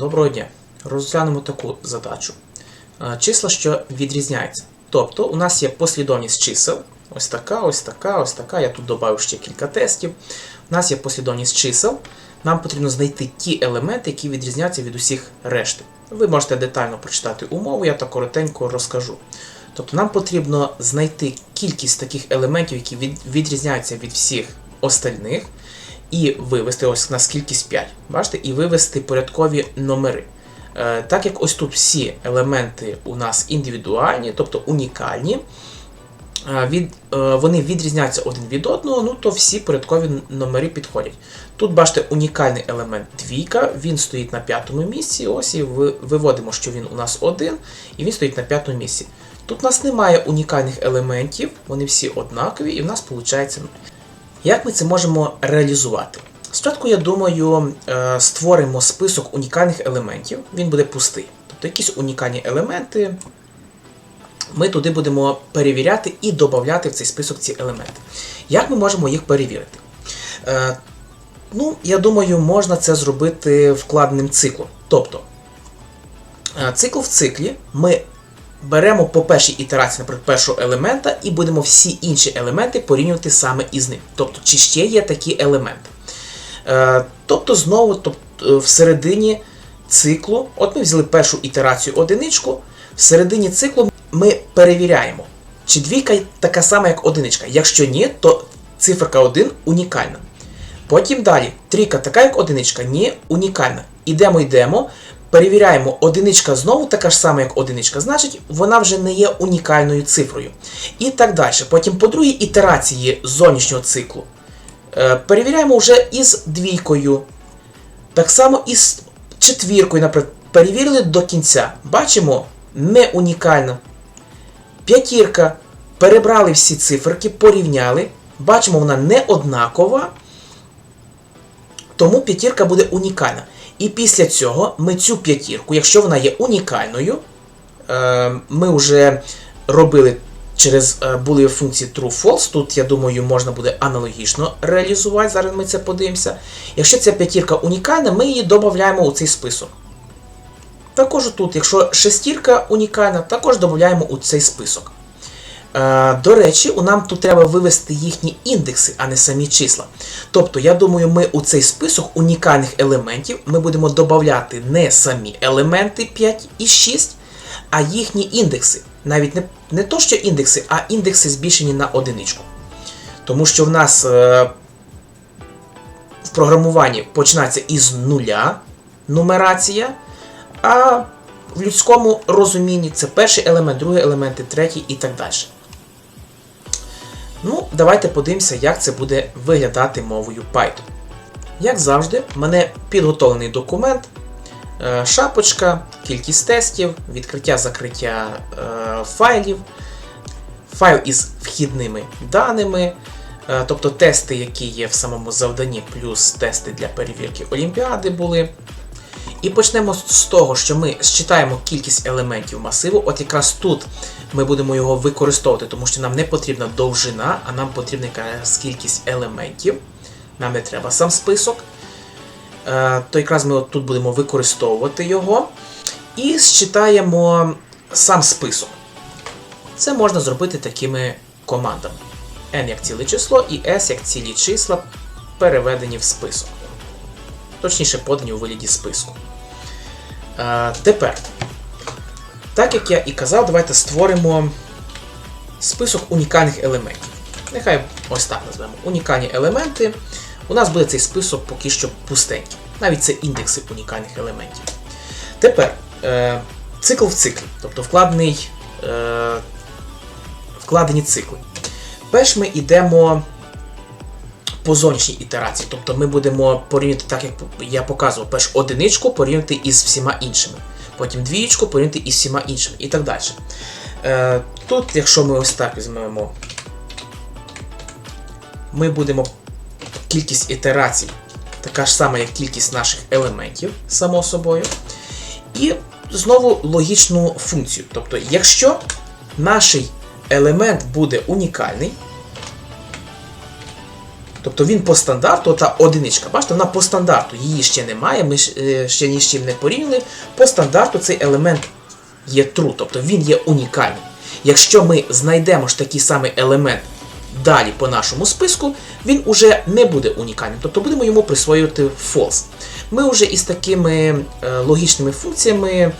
Доброго дня. Розглянемо таку задачу. Е, Числа, що відрізняються. Тобто, у нас є послідовність чисел. Ось така, ось така, ось така. Я тут додав ще кілька тестів. У нас є послідовність чисел. Нам потрібно знайти ті елементи, які відрізняються від усіх решти. Ви можете детально прочитати умову, я так коротенько розкажу. Тобто нам потрібно знайти кількість таких елементів, які відрізняються від всіх остальних, і вивести ось у нас кількість 5. Бачите, і вивести порядкові номери. Е, так як ось тут всі елементи у нас індивідуальні, тобто унікальні, е, від, е, вони відрізняються один від одного, ну то всі порядкові номери підходять. Тут бачите унікальний елемент двійка, він стоїть на п'ятому місці. Ось і виводимо, що він у нас один, і він стоїть на п'ятому місці. Тут у нас немає унікальних елементів, вони всі однакові, і в нас виходить 0. Як ми це можемо реалізувати? Спочатку, я думаю, е, створимо список унікальних елементів, він буде пустий. Тобто якісь унікальні елементи ми туди будемо перевіряти і додати в цей список ці елементи. Як ми можемо їх перевірити? Е, Ну, я думаю, можна це зробити вкладеним циклом. Тобто, е, цикл в циклі ми беремо по першій ітерації, наприклад, першого елемента, і будемо всі інші елементи порівнювати саме із ним. Тобто, чи ще є такі елементи. Е, Тобто, знову тобто, в середині циклу, от ми взяли першу ітерацію одиничку, в середині циклу ми перевіряємо, чи двійка така сама, як одиничка. Якщо ні, то циферка 1 унікальна. Потім далі, трійка така, як одиничка, ні, унікальна. Ідемо, йдемо, перевіряємо, одиничка знову така ж сама, як одиничка, значить, вона вже не є унікальною цифрою. І так далі. Потім по другій ітерації зовнішнього циклу. Е, Перевіряємо вже із двійкою. Так само і з четвіркою, наприклад, перевірили до кінця. Бачимо, не унікально. П'ятірка. Перебрали всі циферки, порівняли. Бачимо, вона не однакова. Тому п'ятірка буде унікальна. І після цього ми цю п'ятірку, якщо вона є унікальною, е, ми вже робили через е, були функції true-false. Тут, я думаю, можна буде аналогічно реалізувати. Зараз ми це подивимося. Якщо ця п'ятірка унікальна, ми її додаємо у цей список. Також тут, якщо шестірка унікальна, також додаємо у цей список. Е, До речі, нам тут треба вивести їхні індекси, а не самі числа. Тобто, я думаю, ми у цей список унікальних елементів ми будемо додати не самі елементи 5 і 6, а їхні індекси. Навіть не, не то, що індекси, а індекси збільшені на одиничку. Тому що в нас е, в програмуванні починається із нуля нумерація, а в людському розумінні це перший елемент, другий елемент, третій і так далі. Ну, давайте подивимося, як це буде виглядати мовою Python. Як завжди, в мене підготовлений документ, е, шапочка, кількість тестів, відкриття-закриття е, файлів, файл із вхідними даними, е, тобто тести, які є в самому завданні, плюс тести для перевірки Олімпіади були. І почнемо з того, що ми считаємо кількість елементів масиву. От якраз тут ми будемо його використовувати, тому що нам не потрібна довжина, а нам потрібна якраз кількість елементів. Нам не треба сам список. Е, То якраз ми от тут будемо використовувати його. І считаємо сам список. Це можна зробити такими командами. n як ціле число і s як цілі числа переведені в список. Точніше, подані у вигляді списку. Е, тепер, так як я і казав, давайте створимо список унікальних елементів. Нехай ось так назвемо. Унікальні елементи. У нас буде цей список поки що пустенький. Навіть це індекси унікальних елементів. Тепер е, цикл в циклі, тобто вкладений, е, вкладені цикли. Перш ми йдемо по зовнішній ітерації. Тобто ми будемо порівняти, так як я показував, перш одиничку порівняти із всіма іншими. Потім двієчку порівняти із всіма іншими і так далі. Е, тут, якщо ми ось так візьмемо, ми будемо кількість ітерацій, така ж сама, як кількість наших елементів, само собою. І знову логічну функцію. Тобто, якщо наш елемент буде унікальний, Тобто він по стандарту, та одиничка. Бачите, вона по стандарту, її ще немає, ми е, ще ні з чим не порівняли. По стандарту цей елемент є true, тобто він є унікальним. Якщо ми знайдемо ж такий самий елемент далі по нашому списку, він уже не буде унікальним, тобто будемо йому присвоювати false. Ми вже із такими е, логічними функціями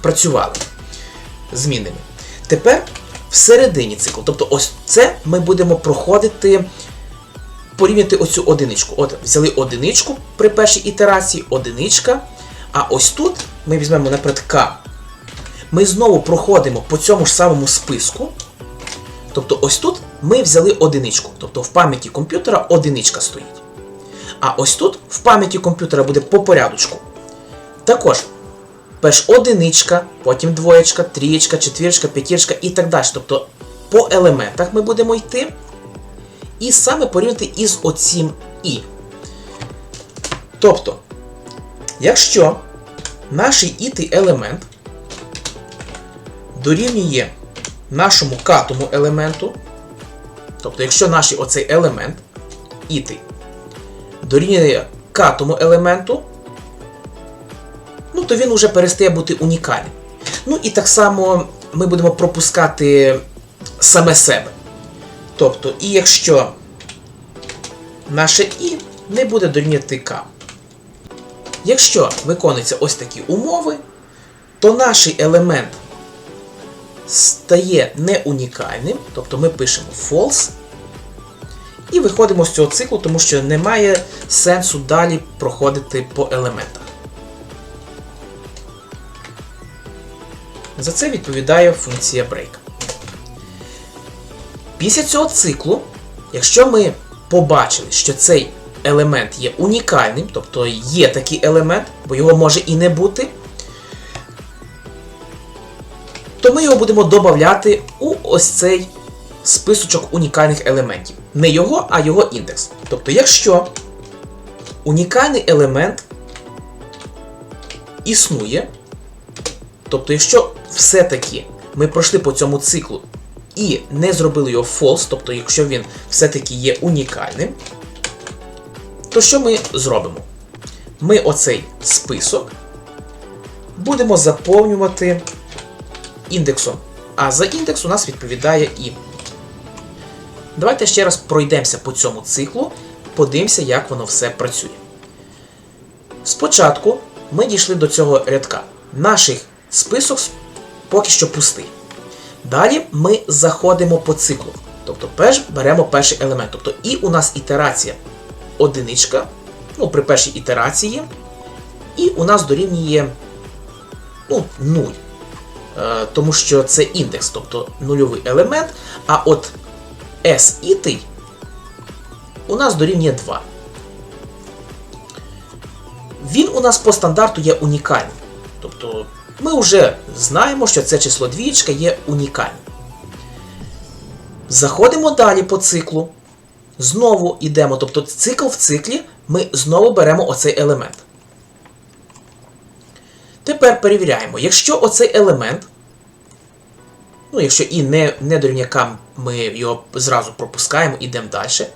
працювали змінними. Тепер всередині циклу, тобто ось це ми будемо проходити, порівняти оцю одиничку. От взяли одиничку при першій ітерації, одиничка. А ось тут ми візьмемо, наприклад, К. Ми знову проходимо по цьому ж самому списку. Тобто ось тут ми взяли одиничку. Тобто в пам'яті комп'ютера одиничка стоїть. А ось тут в пам'яті комп'ютера буде по порядочку. Також перш одиничка, потім двоєчка, трієчка, четвірочка, п'ятірочка і так далі. Тобто по елементах ми будемо йти. І саме порівняти із оцім І. Тобто, якщо наш ітий елемент дорівнює нашому катому елементу, тобто, якщо наш оцей елемент ітий дорівнює катому елементу, ну то він уже перестає бути унікальним. Ну і так само ми будемо пропускати саме себе. Тобто, і якщо наше І не буде дорівнювати К. Якщо виконуються ось такі умови, то наш елемент стає не унікальним, тобто ми пишемо false. І виходимо з цього циклу, тому що немає сенсу далі проходити по елементах. За це відповідає функція break. Після цього циклу, якщо ми побачили, що цей елемент є унікальним, тобто є такий елемент, бо його може і не бути, то ми його будемо додати у ось цей списочок унікальних елементів. Не його, а його індекс. Тобто, якщо унікальний елемент існує, тобто, якщо все-таки ми пройшли по цьому циклу і не зробили його false, тобто, якщо він все-таки є унікальним, то що ми зробимо? Ми оцей список будемо заповнювати індексом. А за індекс у нас відповідає і. Давайте ще раз пройдемося по цьому циклу, подивимося, як воно все працює. Спочатку ми дійшли до цього рядка. Наш список поки що пустий. Далі ми заходимо по циклу. Тобто перш беремо перший елемент. Тобто і у нас ітерація одиничка, ну, при першій ітерації, і у нас дорівнює ну, 0. Е, тому що це індекс, тобто нульовий елемент. А от S ітий у нас дорівнює 2. Він у нас по стандарту є унікальним. Тобто ми вже знаємо, що це число двічка є унікальним. Заходимо далі по циклу. Знову йдемо, тобто цикл в циклі ми знову беремо оцей елемент. Тепер перевіряємо, якщо оцей елемент, ну, якщо і не, не дорівнює ми його зразу пропускаємо, йдемо далі.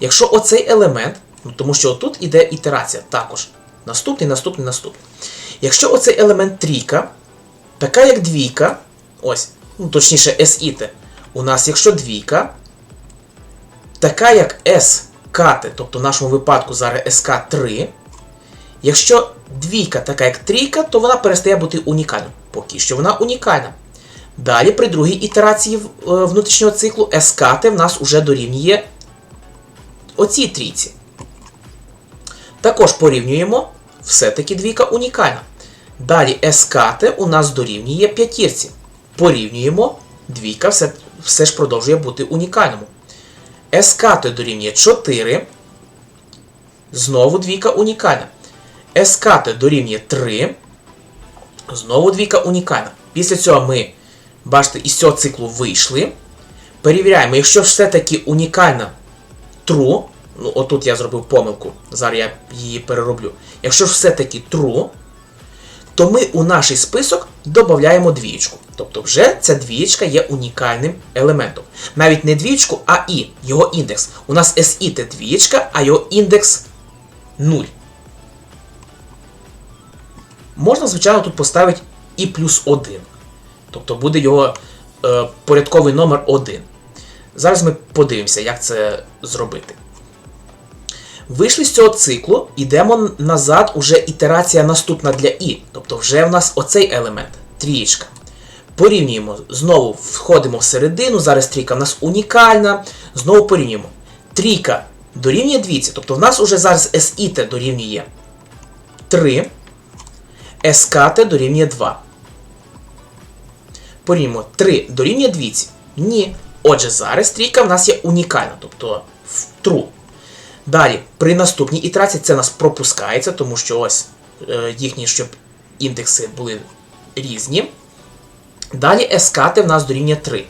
Якщо оцей елемент, ну, тому що тут іде ітерація також. Наступний, наступний, наступний. Якщо оцей елемент трійка, така як двійка, ось, ну, точніше, SIT, у нас, якщо двійка, така як SKT, тобто в нашому випадку зараз SK3, якщо двійка така як трійка, то вона перестає бути унікальною. Поки що вона унікальна. Далі, при другій ітерації внутрішнього циклу, SKT в нас уже дорівнює оцій трійці. Також порівнюємо, все-таки двійка унікальна. Далі SKT у нас дорівнює п'ятірці. Порівнюємо, двійка все, все ж продовжує бути унікальному. SKT дорівнює 4. Знову двійка унікальна. SKT дорівнює 3. Знову двійка унікальна. Після цього ми, бачите, із цього циклу вийшли. Перевіряємо, якщо все-таки унікальна true, ну отут я зробив помилку, зараз я її перероблю. Якщо ж все-таки true, то ми у наш список додаємо двієчку. Тобто вже ця двієчка є унікальним елементом. Навіть не двієчку, а і, його індекс. У нас SI це двієчка, а його індекс 0. Можна, звичайно, тут поставити і плюс 1. Тобто буде його е, порядковий номер 1. Зараз ми подивимося, як це зробити. Вийшли з цього циклу, йдемо назад, уже ітерація наступна для і. Тобто вже в нас оцей елемент, трієчка. Порівнюємо, знову входимо всередину, зараз трійка в нас унікальна. Знову порівнюємо. Трійка дорівнює двійці, тобто в нас уже зараз SIT дорівнює 3, SKT дорівнює 2. Порівнюємо 3 дорівнює двійці. Ні. Отже, зараз трійка в нас є унікальна, тобто в true. Далі, при наступній ітерації це нас пропускається, тому що ось е, їхні, щоб індекси були різні. Далі SKT в нас дорівнює 3.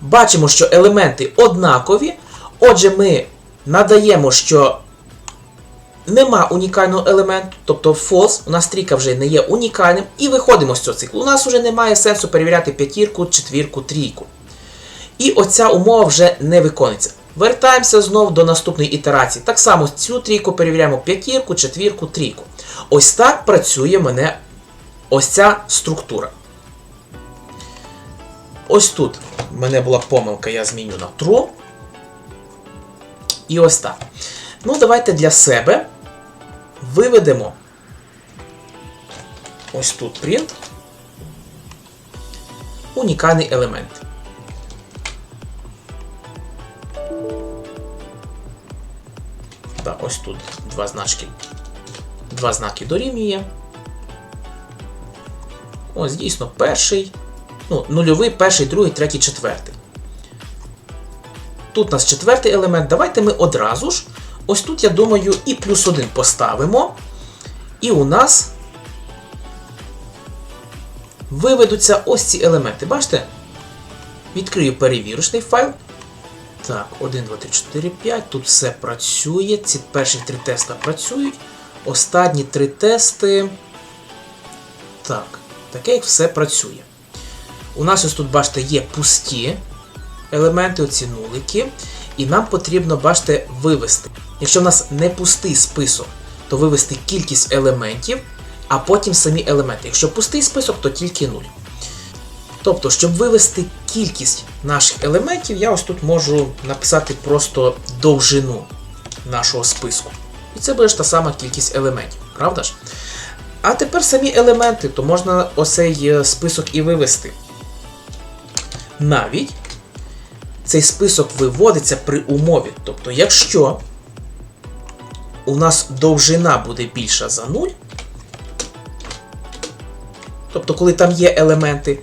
Бачимо, що елементи однакові. Отже, ми надаємо, що нема унікального елементу, тобто false, у нас трійка вже не є унікальним, і виходимо з цього циклу. У нас вже немає сенсу перевіряти п'ятірку, четвірку, трійку. І оця умова вже не виконується. Вертаємося знову до наступної ітерації. Так само цю трійку перевіряємо п'ятірку, четвірку, трійку. Ось так працює мене ось ця структура. Ось тут в мене була помилка, я зміню на true. І ось так. Ну, давайте для себе виведемо ось тут print. Унікальний елемент. Ось тут два значки. Два знаки дорівнює. Ось дійсно перший. Ну, нульовий, перший, другий, третій, четвертий. Тут у нас четвертий елемент. Давайте ми одразу ж. Ось тут, я думаю, і плюс один поставимо. І у нас виведуться ось ці елементи. Бачите? Відкрию перевірочний файл. Так, 1, 2, 3, 4, 5. Тут все працює. Ці перші три теста працюють. Останні три тести. Так, таке як все працює. У нас ось тут, бачите, є пусті елементи, оці нулики. І нам потрібно, бачите, вивести. Якщо в нас не пустий список, то вивести кількість елементів, а потім самі елементи. Якщо пустий список, то тільки 0. Тобто, щоб вивести кількість наших елементів, я ось тут можу написати просто довжину нашого списку. І це буде ж та сама кількість елементів, правда ж? А тепер самі елементи, то можна оцей е, список і вивести. Навіть цей список виводиться при умові. Тобто, якщо у нас довжина буде більша за 0, тобто, коли там є елементи,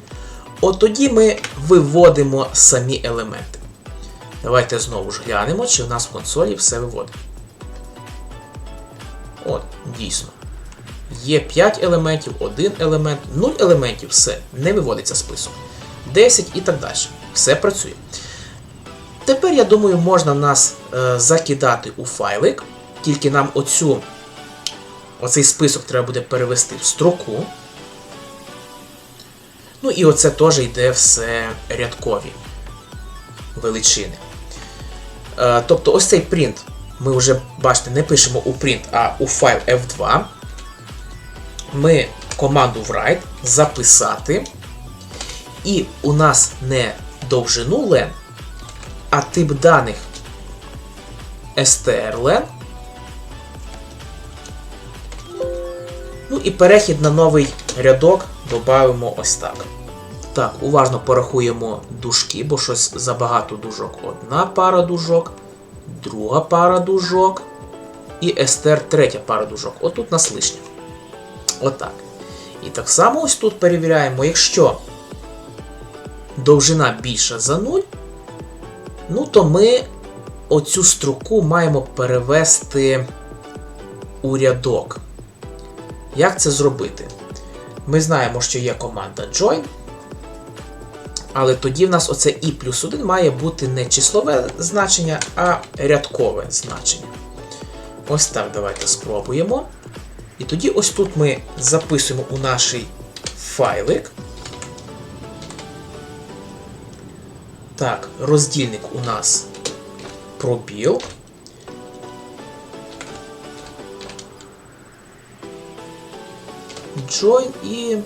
от тоді ми виводимо самі елементи. Давайте знову ж глянемо, чи в нас в консолі все виводить. От, дійсно. Є 5 елементів, 1 елемент, 0 елементів, все, не виводиться список. 10 і так далі. Все працює. Тепер, я думаю, можна нас е, закидати у файлик, тільки нам оцю, оцей список треба буде перевести в строку. Ну і оце теж йде все рядкові величини. Е, тобто ось цей print ми вже, бачите, не пишемо у print, а у файл F2. Ми команду write записати. І у нас не довжину len, а тип даних strlen. Ну і перехід на новий рядок додамо ось так. Так, уважно порахуємо дужки, бо щось забагато дужок. Одна пара дужок, друга пара дужок і str третя пара дужок. Отут нас лишня. Отак. І так само ось тут перевіряємо, якщо довжина більша за 0, ну то ми оцю строку маємо перевести у рядок. Як це зробити? Ми знаємо, що є команда join, але тоді в нас оце і плюс 1 має бути не числове значення, а рядкове значення. Ось так давайте спробуємо. І тоді ось тут ми записуємо у наш файлик. Так, роздільник у нас пробіл. Join і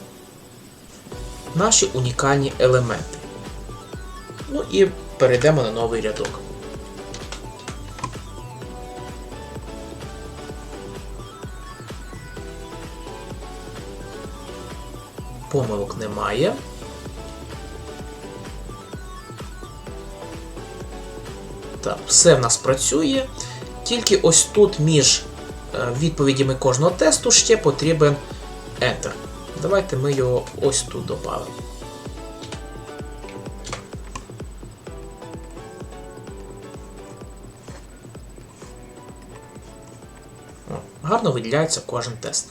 наші унікальні елементи. Ну і перейдемо на новий рядок. Помилок немає. Так, все в нас працює. Тільки ось тут між е, відповідями кожного тесту ще потрібен Enter. Давайте ми його ось тут додамо. Гарно виділяється кожен тест.